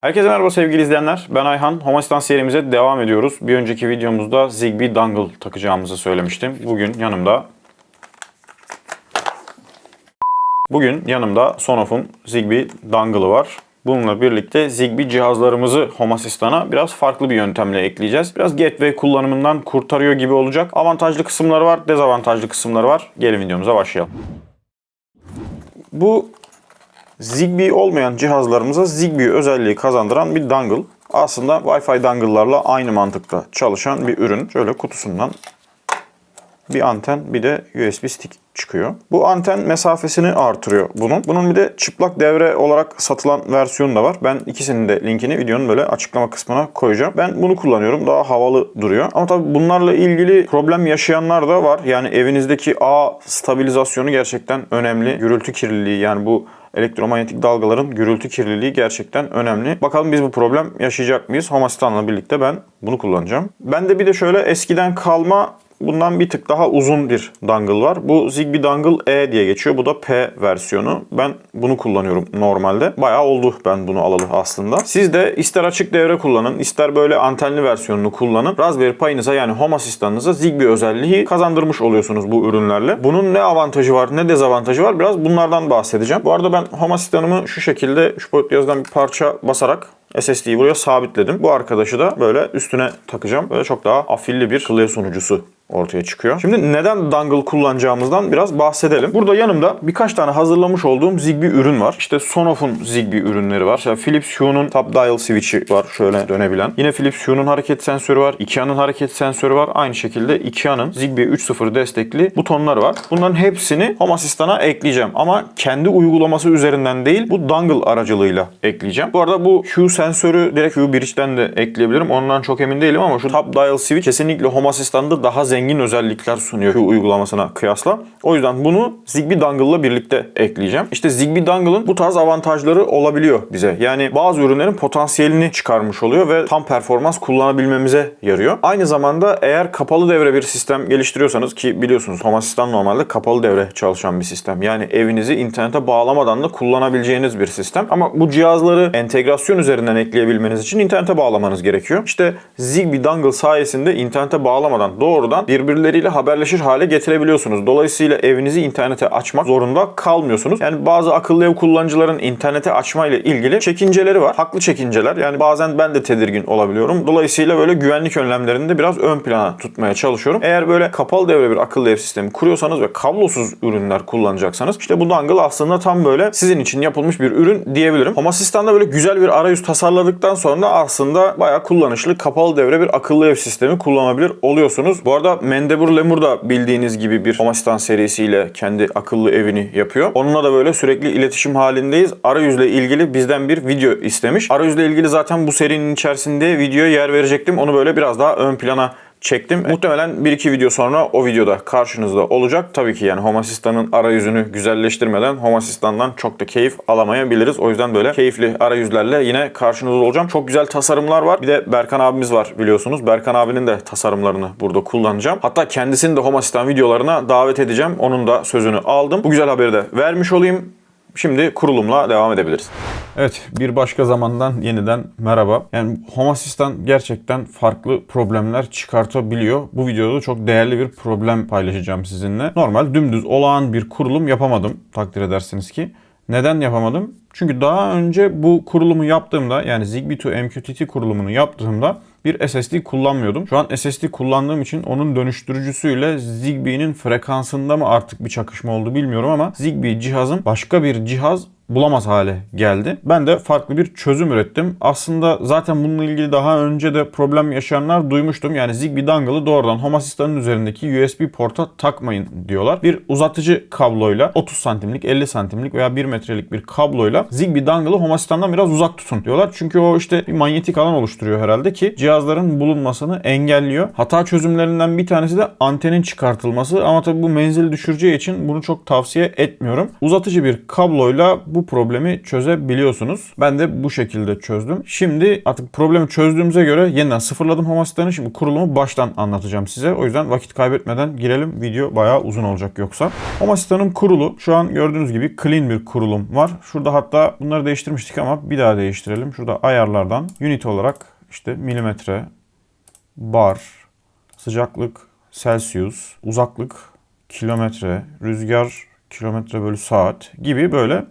Herkese merhaba sevgili izleyenler. Ben Ayhan. Homastan serimize devam ediyoruz. Bir önceki videomuzda Zigbee dongle takacağımızı söylemiştim. Bugün yanımda Bugün yanımda Sonof'un Zigbee dongle'ı var. Bununla birlikte Zigbee cihazlarımızı Home Asistan'a biraz farklı bir yöntemle ekleyeceğiz. Biraz gateway kullanımından kurtarıyor gibi olacak. Avantajlı kısımları var, dezavantajlı kısımları var. Gelin videomuza başlayalım. Bu Zigbee olmayan cihazlarımıza Zigbee özelliği kazandıran bir dongle. Aslında Wi-Fi dongle'larla aynı mantıkta çalışan bir ürün. Şöyle kutusundan bir anten bir de USB stick çıkıyor. Bu anten mesafesini artırıyor bunun. Bunun bir de çıplak devre olarak satılan versiyonu da var. Ben ikisinin de linkini videonun böyle açıklama kısmına koyacağım. Ben bunu kullanıyorum. Daha havalı duruyor. Ama tabii bunlarla ilgili problem yaşayanlar da var. Yani evinizdeki ağ stabilizasyonu gerçekten önemli. Gürültü kirliliği yani bu elektromanyetik dalgaların gürültü kirliliği gerçekten önemli. Bakalım biz bu problem yaşayacak mıyız? Home birlikte ben bunu kullanacağım. Ben de bir de şöyle eskiden kalma bundan bir tık daha uzun bir dongle var. Bu Zigbee Dongle E diye geçiyor. Bu da P versiyonu. Ben bunu kullanıyorum normalde. Bayağı oldu ben bunu alalı aslında. Siz de ister açık devre kullanın, ister böyle antenli versiyonunu kullanın. Raspberry Pi'nize yani Home Asistan'ınıza Zigbee özelliği kazandırmış oluyorsunuz bu ürünlerle. Bunun ne avantajı var, ne dezavantajı var biraz bunlardan bahsedeceğim. Bu arada ben Home Asistan'ımı şu şekilde şu boyutlu yazıdan bir parça basarak SSD'yi buraya sabitledim. Bu arkadaşı da böyle üstüne takacağım. Böyle çok daha afilli bir klavye sunucusu ortaya çıkıyor. Şimdi neden dongle kullanacağımızdan biraz bahsedelim. Burada yanımda birkaç tane hazırlamış olduğum Zigbee ürün var. İşte Sonof'un Zigbee ürünleri var. İşte Philips Hue'nun top dial switch'i var şöyle dönebilen. Yine Philips Hue'nun hareket sensörü var. Ikea'nın hareket sensörü var. Aynı şekilde Ikea'nın Zigbee 3.0 destekli butonları var. Bunların hepsini Home Asistan'a ekleyeceğim. Ama kendi uygulaması üzerinden değil bu dongle aracılığıyla ekleyeceğim. Bu arada bu Hue sensörü direkt Hue Bridge'den de ekleyebilirim. Ondan çok emin değilim ama şu top dial switch kesinlikle Home Asistan'da daha zengin özellikler sunuyor Hue uygulamasına kıyasla. O yüzden bunu Zigbee dongle'la birlikte ekleyeceğim. İşte Zigbee dongle'ın bu tarz avantajları olabiliyor bize. Yani bazı ürünlerin potansiyelini çıkarmış oluyor ve tam performans kullanabilmemize yarıyor. Aynı zamanda eğer kapalı devre bir sistem geliştiriyorsanız ki biliyorsunuz Home Assistant normalde kapalı devre çalışan bir sistem. Yani evinizi internete bağlamadan da kullanabileceğiniz bir sistem. Ama bu cihazları entegrasyon üzerinden ekleyebilmeniz için internete bağlamanız gerekiyor. İşte Zigbee dongle sayesinde internete bağlamadan doğrudan birbirleriyle haberleşir hale getirebiliyorsunuz. Dolayısıyla evinizi internete açmak zorunda kalmıyorsunuz. Yani bazı akıllı ev kullanıcıların internete açma ile ilgili çekinceleri var. Haklı çekinceler. Yani bazen ben de tedirgin olabiliyorum. Dolayısıyla böyle güvenlik önlemlerini de biraz ön plana tutmaya çalışıyorum. Eğer böyle kapalı devre bir akıllı ev sistemi kuruyorsanız ve kablosuz ürünler kullanacaksanız işte bu dongle aslında tam böyle sizin için yapılmış bir ürün diyebilirim. Home Asistan'da böyle güzel bir arayüz tasarladıktan sonra aslında bayağı kullanışlı kapalı devre bir akıllı ev sistemi kullanabilir oluyorsunuz. Bu arada Mendebur Lemur da bildiğiniz gibi bir Home Assistant serisiyle kendi akıllı evini yapıyor. Onunla da böyle sürekli iletişim halindeyiz. Arayüzle ilgili bizden bir video istemiş. Arayüzle ilgili zaten bu serinin içerisinde videoya yer verecektim. Onu böyle biraz daha ön plana çektim. Muhtemelen 1-2 video sonra o videoda karşınızda olacak. Tabii ki yani Home Assistant'ın arayüzünü güzelleştirmeden Home Assistant'dan çok da keyif alamayabiliriz. O yüzden böyle keyifli arayüzlerle yine karşınızda olacağım. Çok güzel tasarımlar var. Bir de Berkan abimiz var biliyorsunuz. Berkan abinin de tasarımlarını burada kullanacağım. Hatta kendisini de Home Assistant videolarına davet edeceğim. Onun da sözünü aldım. Bu güzel haberi de vermiş olayım. Şimdi kurulumla devam edebiliriz. Evet bir başka zamandan yeniden merhaba. Yani Home Assistant gerçekten farklı problemler çıkartabiliyor. Bu videoda da çok değerli bir problem paylaşacağım sizinle. Normal dümdüz olağan bir kurulum yapamadım takdir edersiniz ki. Neden yapamadım? Çünkü daha önce bu kurulumu yaptığımda yani Zigbee to MQTT kurulumunu yaptığımda bir SSD kullanmıyordum. Şu an SSD kullandığım için onun dönüştürücüsüyle Zigbee'nin frekansında mı artık bir çakışma oldu bilmiyorum ama Zigbee cihazım başka bir cihaz bulamaz hale geldi. Ben de farklı bir çözüm ürettim. Aslında zaten bununla ilgili daha önce de problem yaşayanlar duymuştum. Yani Zigbee dongle'ı doğrudan Home Assistant'ın üzerindeki USB porta takmayın diyorlar. Bir uzatıcı kabloyla 30 santimlik, 50 santimlik veya 1 metrelik bir kabloyla Zigbee dongle'ı Home Assistant'tan biraz uzak tutun diyorlar. Çünkü o işte bir manyetik alan oluşturuyor herhalde ki cihazların bulunmasını engelliyor. Hata çözümlerinden bir tanesi de antenin çıkartılması ama tabii bu menzili düşüreceği için bunu çok tavsiye etmiyorum. Uzatıcı bir kabloyla bu bu problemi çözebiliyorsunuz. Ben de bu şekilde çözdüm. Şimdi artık problemi çözdüğümüze göre yeniden sıfırladım Home Assistant'ı. Şimdi kurulumu baştan anlatacağım size. O yüzden vakit kaybetmeden girelim. Video bayağı uzun olacak yoksa. Home Assistant'ın kurulu şu an gördüğünüz gibi clean bir kurulum var. Şurada hatta bunları değiştirmiştik ama bir daha değiştirelim. Şurada ayarlardan unit olarak işte milimetre, bar, sıcaklık, Celsius, uzaklık, kilometre, rüzgar, kilometre bölü saat gibi böyle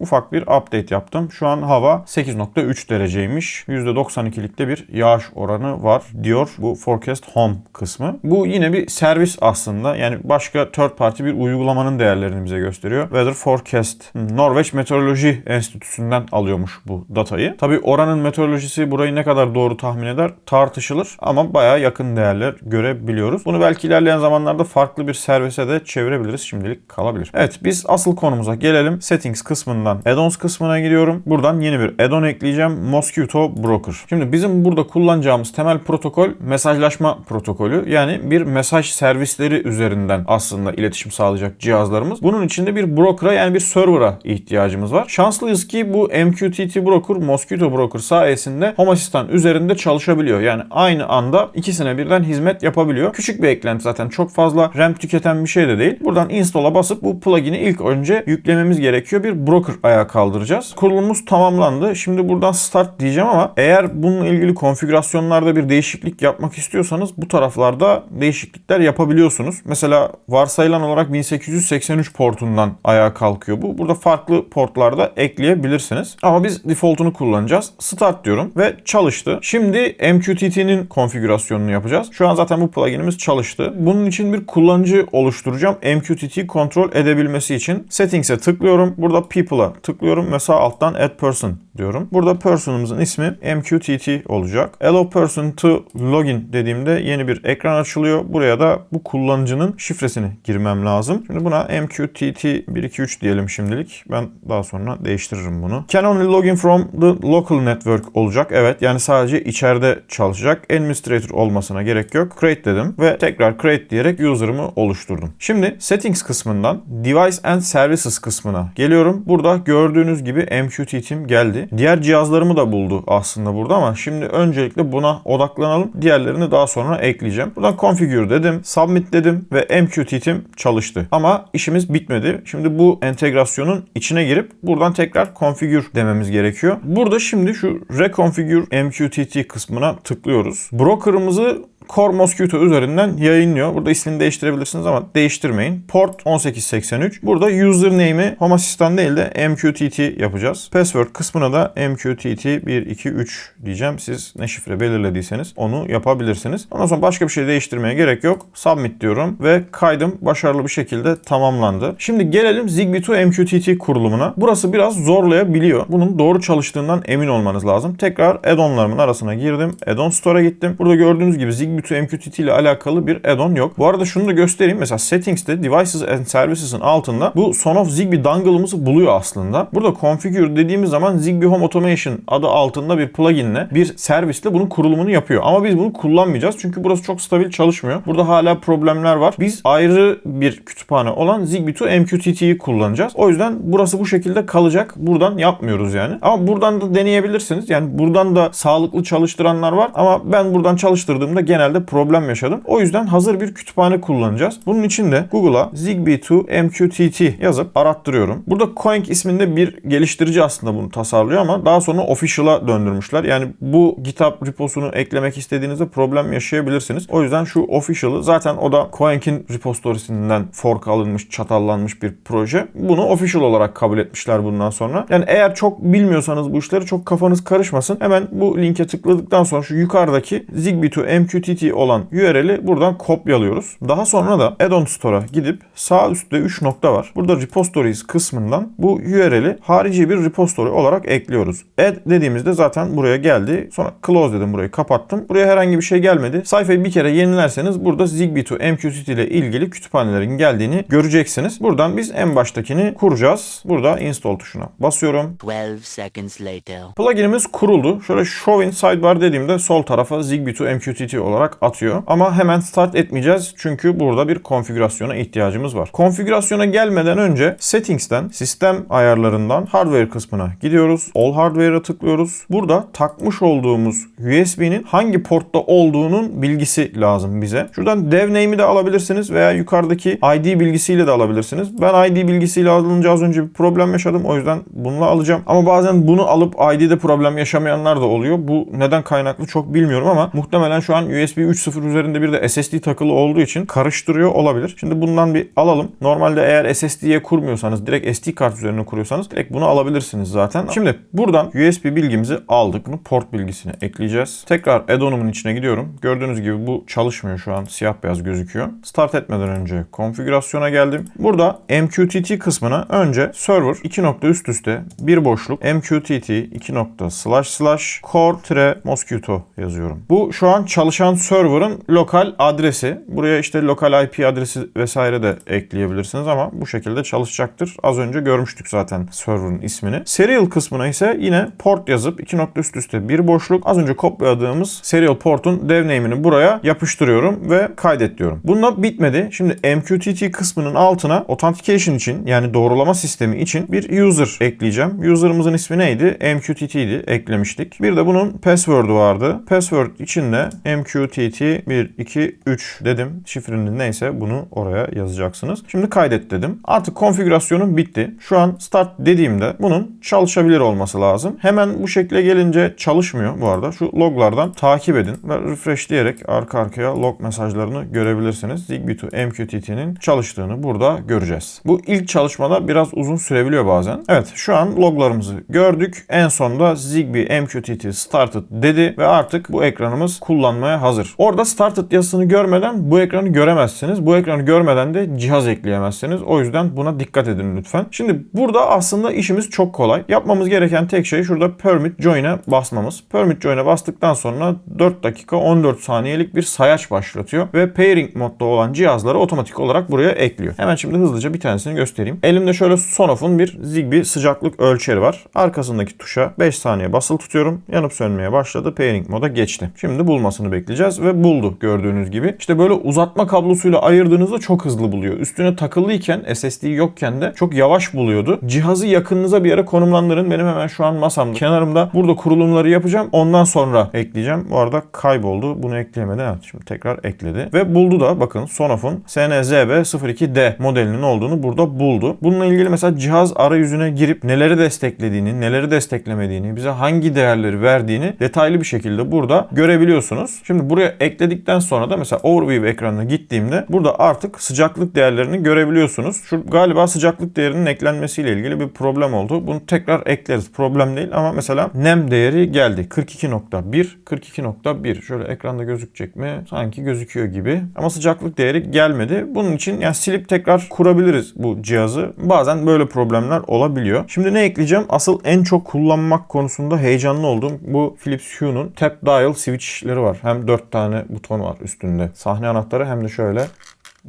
ufak bir update yaptım. Şu an hava 8.3 dereceymiş. %92'likte bir yağış oranı var diyor bu Forecast Home kısmı. Bu yine bir servis aslında. Yani başka third party bir uygulamanın değerlerini bize gösteriyor. Weather Forecast Norveç Meteoroloji Enstitüsü'nden alıyormuş bu datayı. Tabi oranın meteorolojisi burayı ne kadar doğru tahmin eder tartışılır ama baya yakın değerler görebiliyoruz. Bunu belki ilerleyen zamanlarda farklı bir servise de çevirebiliriz. Şimdilik kalabilir. Evet biz asıl konumuza gelelim. Settings kısmından add-ons kısmına giriyorum. Buradan yeni bir add-on ekleyeceğim. Mosquito Broker. Şimdi bizim burada kullanacağımız temel protokol mesajlaşma protokolü. Yani bir mesaj servisleri üzerinden aslında iletişim sağlayacak cihazlarımız. Bunun içinde bir broker'a yani bir server'a ihtiyacımız var. Şanslıyız ki bu MQTT Broker, Mosquito Broker sayesinde Home Assistant üzerinde çalışabiliyor. Yani aynı anda ikisine birden hizmet yapabiliyor. Küçük bir eklenti zaten çok fazla RAM tüketen bir şey de değil. Buradan install'a basıp bu plugin'i ilk önce yüklememiz gerekiyor. Bir broker ayağa kaldıracağız. Kurulumumuz tamamlandı. Şimdi buradan start diyeceğim ama eğer bununla ilgili konfigürasyonlarda bir değişiklik yapmak istiyorsanız bu taraflarda değişiklikler yapabiliyorsunuz. Mesela varsayılan olarak 1883 portundan ayağa kalkıyor bu. Burada farklı portlarda ekleyebilirsiniz. Ama biz default'unu kullanacağız. Start diyorum ve çalıştı. Şimdi MQTT'nin konfigürasyonunu yapacağız. Şu an zaten bu pluginimiz çalıştı. Bunun için bir kullanıcı oluşturacağım. MQTT kontrol edebilmesi için. Settings'e tıklıyorum. Burada People'a tıklıyorum. Mesela alttan Add Person diyorum. Burada person'ımızın ismi MQTT olacak. Allow person to login dediğimde yeni bir ekran açılıyor. Buraya da bu kullanıcının şifresini girmem lazım. Şimdi buna MQTT 123 diyelim şimdilik. Ben daha sonra değiştiririm bunu. Can only login from the local network olacak. Evet yani sadece içeride çalışacak. Administrator olmasına gerek yok. Create dedim ve tekrar create diyerek user'ımı oluşturdum. Şimdi settings kısmından device and services kısmına geliyorum. Burada gördüğünüz gibi MQTT'm geldi. Diğer cihazlarımı da buldu aslında burada ama şimdi öncelikle buna odaklanalım. Diğerlerini daha sonra ekleyeceğim. Buradan configure dedim, submit dedim ve MQTT'm çalıştı. Ama işimiz bitmedi. Şimdi bu entegrasyonun içine girip buradan tekrar configure dememiz gerekiyor. Burada şimdi şu reconfigure MQTT kısmına tıklıyoruz. Broker'ımızı Core Mosquito üzerinden yayınlıyor. Burada ismini değiştirebilirsiniz ama değiştirmeyin. Port 1883. Burada username'i Home Assistant değil de MQTT yapacağız. Password kısmına da MQTT 123 diyeceğim. Siz ne şifre belirlediyseniz onu yapabilirsiniz. Ondan sonra başka bir şey değiştirmeye gerek yok. Submit diyorum ve kaydım başarılı bir şekilde tamamlandı. Şimdi gelelim Zigbee to MQTT kurulumuna. Burası biraz zorlayabiliyor. Bunun doğru çalıştığından emin olmanız lazım. Tekrar add-onlarımın arasına girdim. Add-on Store'a gittim. Burada gördüğünüz gibi Zigbee to MQTT ile alakalı bir add-on yok. Bu arada şunu da göstereyim. Mesela Settings'te Devices and Services'ın altında bu Son of Zigbee dongle'ımızı buluyor aslında. Burada Configure dediğimiz zaman Zigbee Home Automation adı altında bir pluginle bir servisle bunun kurulumunu yapıyor. Ama biz bunu kullanmayacağız. Çünkü burası çok stabil çalışmıyor. Burada hala problemler var. Biz ayrı bir kütüphane olan Zigbee to MQTT'yi kullanacağız. O yüzden burası bu şekilde kalacak. Buradan yapmıyoruz yani. Ama buradan da deneyebilirsiniz. Yani buradan da sağlıklı çalıştıranlar var. Ama ben buradan çalıştırdığımda genelde problem yaşadım. O yüzden hazır bir kütüphane kullanacağız. Bunun için de Google'a Zigbee to MQTT yazıp arattırıyorum. Burada Coink isminde bir geliştirici aslında bunu tasarlıyor ama daha sonra official'a döndürmüşler. Yani bu GitHub reposunu eklemek istediğinizde problem yaşayabilirsiniz. O yüzden şu official'ı zaten o da Coink'in repository'sinden fork alınmış, çatallanmış bir proje. Bunu official olarak kabul etmişler bundan sonra. Yani eğer çok bilmiyorsanız bu işleri çok kafanız karışmasın. Hemen bu linke tıkladıktan sonra şu yukarıdaki Zigbee to MQTT olan URL'i buradan kopyalıyoruz. Daha sonra da Add-on Store'a gidip sağ üstte 3 nokta var. Burada Repositories kısmından bu URL'i harici bir repository olarak ekliyoruz. Add dediğimizde zaten buraya geldi. Sonra close dedim burayı kapattım. Buraya herhangi bir şey gelmedi. Sayfayı bir kere yenilerseniz burada Zigbee to MQTT ile ilgili kütüphanelerin geldiğini göreceksiniz. Buradan biz en baştakini kuracağız. Burada install tuşuna basıyorum. 12 seconds later. Pluginimiz kuruldu. Şöyle show in sidebar dediğimde sol tarafa Zigbee to MQTT olarak olarak atıyor. Ama hemen start etmeyeceğiz çünkü burada bir konfigürasyona ihtiyacımız var. Konfigürasyona gelmeden önce Settings'ten, sistem ayarlarından hardware kısmına gidiyoruz. All Hardware'a tıklıyoruz. Burada takmış olduğumuz USB'nin hangi portta olduğunun bilgisi lazım bize. Şuradan dev name'i de alabilirsiniz veya yukarıdaki ID bilgisiyle de alabilirsiniz. Ben ID bilgisiyle alınca az önce bir problem yaşadım. O yüzden bununla alacağım. Ama bazen bunu alıp ID'de problem yaşamayanlar da oluyor. Bu neden kaynaklı çok bilmiyorum ama muhtemelen şu an USB 3.0 üzerinde bir de SSD takılı olduğu için karıştırıyor olabilir. Şimdi bundan bir alalım. Normalde eğer SSD'ye kurmuyorsanız direkt SD kart üzerine kuruyorsanız direkt bunu alabilirsiniz zaten. Şimdi buradan USB bilgimizi aldık. Bunu port bilgisine ekleyeceğiz. Tekrar add-on'umun içine gidiyorum. Gördüğünüz gibi bu çalışmıyor şu an. Siyah beyaz gözüküyor. Start etmeden önce konfigürasyona geldim. Burada MQTT kısmına önce server 2 nokta üst üste bir boşluk MQTT 2 nokta slash slash core mosquito yazıyorum. Bu şu an çalışan server'ın lokal adresi. Buraya işte lokal IP adresi vesaire de ekleyebilirsiniz ama bu şekilde çalışacaktır. Az önce görmüştük zaten server'ın ismini. Serial kısmına ise yine port yazıp 2 nokta üst üste bir boşluk. Az önce kopyaladığımız serial port'un dev name'ini buraya yapıştırıyorum ve kaydet diyorum. Bununla bitmedi. Şimdi MQTT kısmının altına authentication için yani doğrulama sistemi için bir user ekleyeceğim. User'ımızın ismi neydi? MQTT'ydi. Eklemiştik. Bir de bunun password'u vardı. Password için de MQTT 1, 2, 3 dedim. Şifrenin neyse bunu oraya yazacaksınız. Şimdi kaydet dedim. Artık konfigürasyonum bitti. Şu an start dediğimde bunun çalışabilir olması lazım. Hemen bu şekle gelince çalışmıyor bu arada. Şu loglardan takip edin ve refresh diyerek arka arkaya log mesajlarını görebilirsiniz. Zigbee to MQTT'nin çalıştığını burada göreceğiz. Bu ilk çalışmada biraz uzun sürebiliyor bazen. Evet şu an loglarımızı gördük. En sonunda Zigbee MQTT started dedi ve artık bu ekranımız kullanmaya hazır. Orada started yazısını görmeden bu ekranı göremezsiniz. Bu ekranı görmeden de cihaz ekleyemezsiniz. O yüzden buna dikkat edin lütfen. Şimdi burada aslında işimiz çok kolay. Yapmamız gereken tek şey şurada permit join'e basmamız. Permit join'e bastıktan sonra 4 dakika 14 saniyelik bir sayaç başlatıyor ve pairing modda olan cihazları otomatik olarak buraya ekliyor. Hemen şimdi hızlıca bir tanesini göstereyim. Elimde şöyle Sonoff'un bir Zigbee sıcaklık ölçeri var. Arkasındaki tuşa 5 saniye basılı tutuyorum. Yanıp sönmeye başladı. Pairing moda geçti. Şimdi bulmasını bekleyeceğiz ve buldu gördüğünüz gibi. İşte böyle uzatma kablosuyla ayırdığınızda çok hızlı buluyor. Üstüne takılıyken SSD yokken de çok yavaş buluyordu. Cihazı yakınınıza bir yere konumlandırın. Benim hemen şu an masamda. Kenarımda burada kurulumları yapacağım. Ondan sonra ekleyeceğim. Bu arada kayboldu. Bunu ekleyemedi. Evet, şimdi tekrar ekledi. Ve buldu da bakın Sonoff'un SNZB02D modelinin olduğunu burada buldu. Bununla ilgili mesela cihaz arayüzüne girip neleri desteklediğini, neleri desteklemediğini, bize hangi değerleri verdiğini detaylı bir şekilde burada görebiliyorsunuz. Şimdi buraya ekledikten sonra da mesela Overview ekranına gittiğimde burada artık sıcaklık değerlerini görebiliyorsunuz. Şu galiba sıcaklık değerinin eklenmesiyle ilgili bir problem oldu. Bunu tekrar ekleriz. Problem değil ama mesela nem değeri geldi. 42.1, 42.1. Şöyle ekranda gözükecek mi? Sanki gözüküyor gibi. Ama sıcaklık değeri gelmedi. Bunun için yani silip tekrar kurabiliriz bu cihazı. Bazen böyle problemler olabiliyor. Şimdi ne ekleyeceğim? Asıl en çok kullanmak konusunda heyecanlı olduğum bu Philips Hue'nun tap dial switchleri var. Hem 4 tane buton var üstünde. Sahne anahtarı hem de şöyle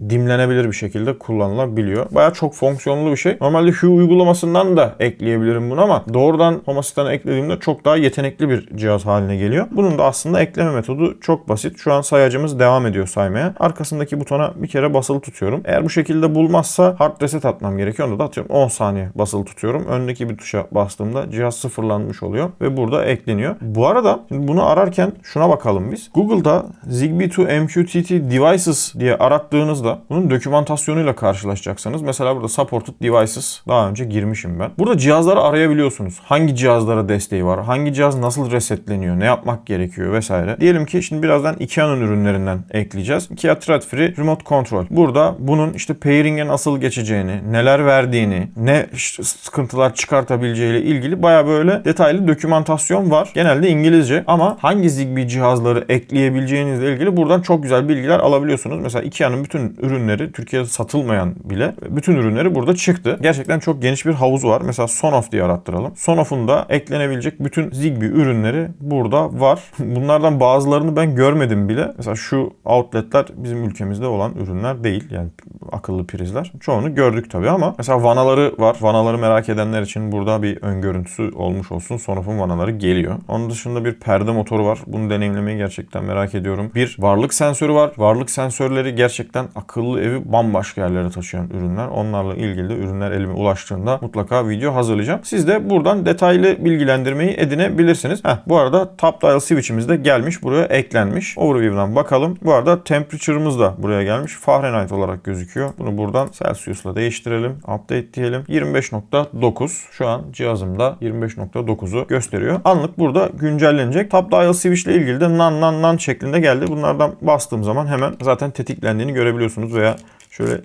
dimlenebilir bir şekilde kullanılabiliyor. Baya çok fonksiyonlu bir şey. Normalde Hue uygulamasından da ekleyebilirim bunu ama doğrudan Home Asistan'a eklediğimde çok daha yetenekli bir cihaz haline geliyor. Bunun da aslında ekleme metodu çok basit. Şu an sayacımız devam ediyor saymaya. Arkasındaki butona bir kere basılı tutuyorum. Eğer bu şekilde bulmazsa hard reset atmam gerekiyor. Onda da atıyorum 10 saniye basılı tutuyorum. Öndeki bir tuşa bastığımda cihaz sıfırlanmış oluyor ve burada ekleniyor. Bu arada bunu ararken şuna bakalım biz. Google'da Zigbee to MQTT Devices diye arattığınızda bunun dokümantasyonuyla karşılaşacaksınız. Mesela burada supported devices daha önce girmişim ben. Burada cihazları arayabiliyorsunuz. Hangi cihazlara desteği var? Hangi cihaz nasıl resetleniyor? Ne yapmak gerekiyor vesaire. Diyelim ki şimdi birazdan Ikea'nın ürünlerinden ekleyeceğiz. Ikea Thread Free Remote Control. Burada bunun işte pairing'e nasıl geçeceğini, neler verdiğini, ne sıkıntılar çıkartabileceğiyle ilgili baya böyle detaylı dokümantasyon var. Genelde İngilizce ama hangi Zigbee cihazları ekleyebileceğinizle ilgili buradan çok güzel bilgiler alabiliyorsunuz. Mesela Ikea'nın bütün ürünleri Türkiye'de satılmayan bile bütün ürünleri burada çıktı. Gerçekten çok geniş bir havuz var. Mesela Sonoff diye arattıralım. Sonoff'un da eklenebilecek bütün Zigbee ürünleri burada var. Bunlardan bazılarını ben görmedim bile. Mesela şu outletler bizim ülkemizde olan ürünler değil. Yani akıllı prizler. Çoğunu gördük tabii ama mesela vanaları var. Vanaları merak edenler için burada bir ön görüntüsü olmuş olsun. Sonoff'un vanaları geliyor. Onun dışında bir perde motoru var. Bunu deneyimlemeyi gerçekten merak ediyorum. Bir varlık sensörü var. Varlık sensörleri gerçekten akıllı evi bambaşka yerlere taşıyan ürünler. Onlarla ilgili de ürünler elime ulaştığında mutlaka video hazırlayacağım. Siz de buradan detaylı bilgilendirmeyi edinebilirsiniz. Heh, bu arada top dial switch'imiz de gelmiş. Buraya eklenmiş. Overview'dan bakalım. Bu arada temperature'ımız da buraya gelmiş. Fahrenheit olarak gözüküyor. Bunu buradan Celsius'la değiştirelim. Update diyelim. 25.9. Şu an cihazımda 25.9'u gösteriyor. Anlık burada güncellenecek. Top dial switch ile ilgili de nan nan nan şeklinde geldi. Bunlardan bastığım zaman hemen zaten tetiklendiğini görebiliyorsunuz veya şöyle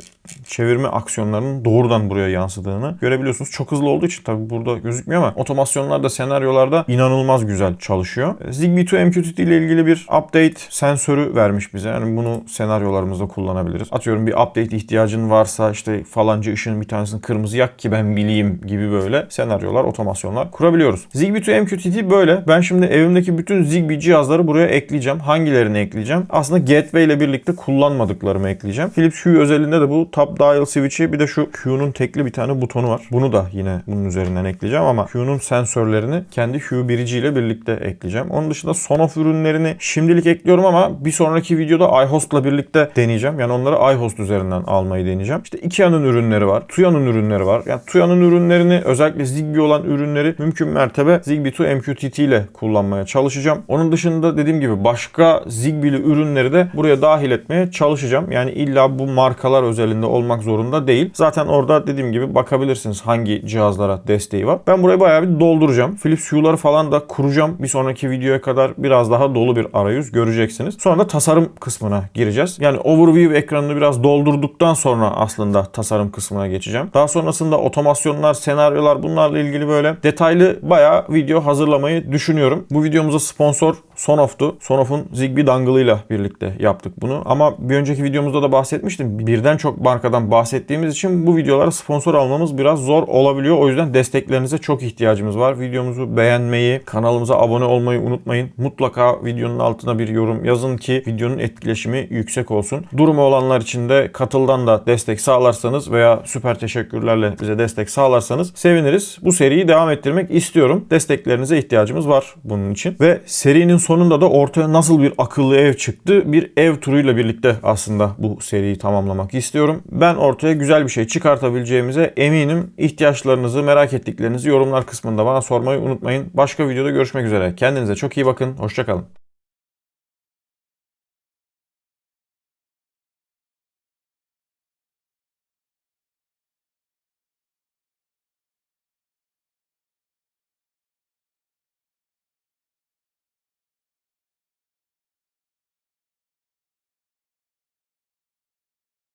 çevirme aksiyonlarının doğrudan buraya yansıdığını görebiliyorsunuz. Çok hızlı olduğu için tabii burada gözükmüyor ama otomasyonlarda, senaryolarda inanılmaz güzel çalışıyor. Zigbee to MQTT ile ilgili bir update sensörü vermiş bize. Yani bunu senaryolarımızda kullanabiliriz. Atıyorum bir update ihtiyacın varsa işte falanca ışığın bir tanesini kırmızı yak ki ben bileyim gibi böyle senaryolar, otomasyonlar kurabiliyoruz. Zigbee to MQTT böyle. Ben şimdi evimdeki bütün Zigbee cihazları buraya ekleyeceğim. Hangilerini ekleyeceğim? Aslında Gateway ile birlikte kullanmadıklarımı ekleyeceğim. Philips Hue özelinde de bu top dial switch'i bir de şu Hue'nun tekli bir tane butonu var. Bunu da yine bunun üzerinden ekleyeceğim ama Hue'nun sensörlerini kendi Hue biriciyle birlikte ekleyeceğim. Onun dışında Sonoff ürünlerini şimdilik ekliyorum ama bir sonraki videoda iHost'la birlikte deneyeceğim. Yani onları iHost üzerinden almayı deneyeceğim. İşte Ikea'nın ürünleri var. Tuya'nın ürünleri var. Yani Tuya'nın ürünlerini özellikle Zigbee olan ürünleri mümkün mertebe Zigbee to MQTT ile kullanmaya çalışacağım. Onun dışında dediğim gibi başka Zigbee'li ürünleri de buraya dahil etmeye çalışacağım. Yani illa bu markalar özelinde olmak zorunda değil. Zaten orada dediğim gibi bakabilirsiniz hangi cihazlara desteği var. Ben burayı bayağı bir dolduracağım. Philips Hue'ları falan da kuracağım. Bir sonraki videoya kadar biraz daha dolu bir arayüz göreceksiniz. Sonra da tasarım kısmına gireceğiz. Yani overview ekranını biraz doldurduktan sonra aslında tasarım kısmına geçeceğim. Daha sonrasında otomasyonlar, senaryolar bunlarla ilgili böyle detaylı bayağı video hazırlamayı düşünüyorum. Bu videomuza sponsor Sonoff'tu. Sonoff'un Zigbee dongle'ıyla birlikte yaptık bunu. Ama bir önceki videomuzda da bahsetmiştim. Birden çok markadan bahsettiğimiz için bu videolara sponsor almamız biraz zor olabiliyor. O yüzden desteklerinize çok ihtiyacımız var. Videomuzu beğenmeyi, kanalımıza abone olmayı unutmayın. Mutlaka videonun altına bir yorum yazın ki videonun etkileşimi yüksek olsun. Durumu olanlar için de katıldan da destek sağlarsanız veya süper teşekkürlerle bize destek sağlarsanız seviniriz. Bu seriyi devam ettirmek istiyorum. Desteklerinize ihtiyacımız var bunun için. Ve serinin sonunda da ortaya nasıl bir akıllı ev çıktı bir ev turuyla birlikte aslında bu seriyi tamamlamak istiyorum. Ben ortaya güzel bir şey çıkartabileceğimize eminim. İhtiyaçlarınızı, merak ettiklerinizi yorumlar kısmında bana sormayı unutmayın. Başka videoda görüşmek üzere. Kendinize çok iyi bakın. Hoşçakalın.